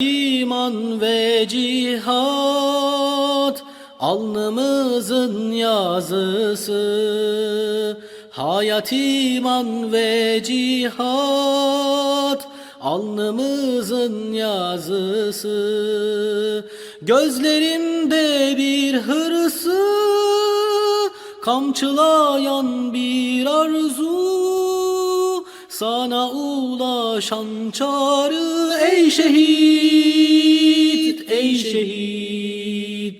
İman ve cihat alnımızın yazısı. Hayat iman ve cihat alnımızın yazısı. Gözlerimde bir hırsı kamçılayan bir arzu sana ulaşan çağrı ey şehit, ey şehit.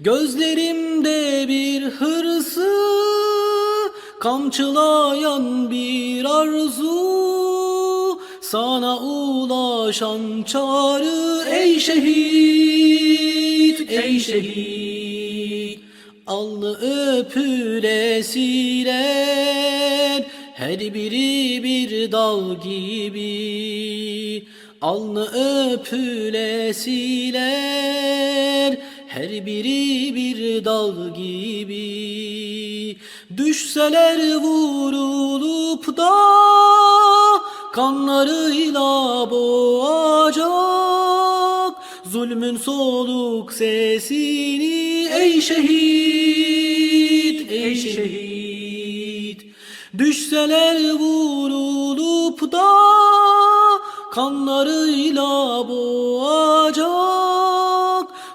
Gözlerimde bir hırsı, kamçılayan bir arzu. Sana ulaşan çağrı ey şehit, ey şehit. Alnı öpülesiler her biri bir dal gibi Alnı öpülesiler. Her biri bir dal gibi Düşseler vurulup da kanlarıyla boğacak. Zulmün soluk sesini ey şehit, ey şehit Düşseler vurulup da kanlarıyla boğacak.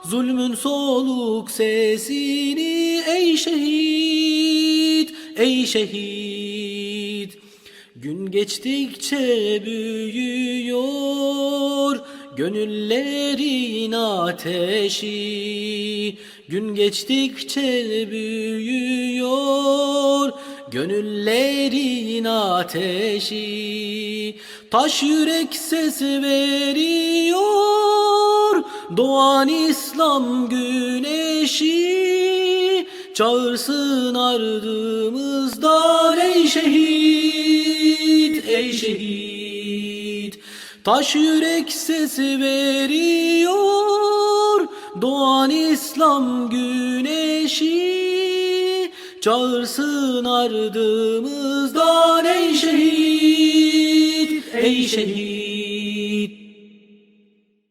Zulmün soluk sesini ey şehit, ey şehit. Gün geçtikçe büyüyor gönüllerin ateşi. Gün geçtikçe büyüyor gönüllerin ateşi Taş yürek ses veriyor. Doğan İslam güneşi Çağırsın ardımızdan ey şehit, ey şehit. Taş yürek sesi veriyor. Doğan İslam güneşi Çağırsın ardımızdan ey şehit, ey şehit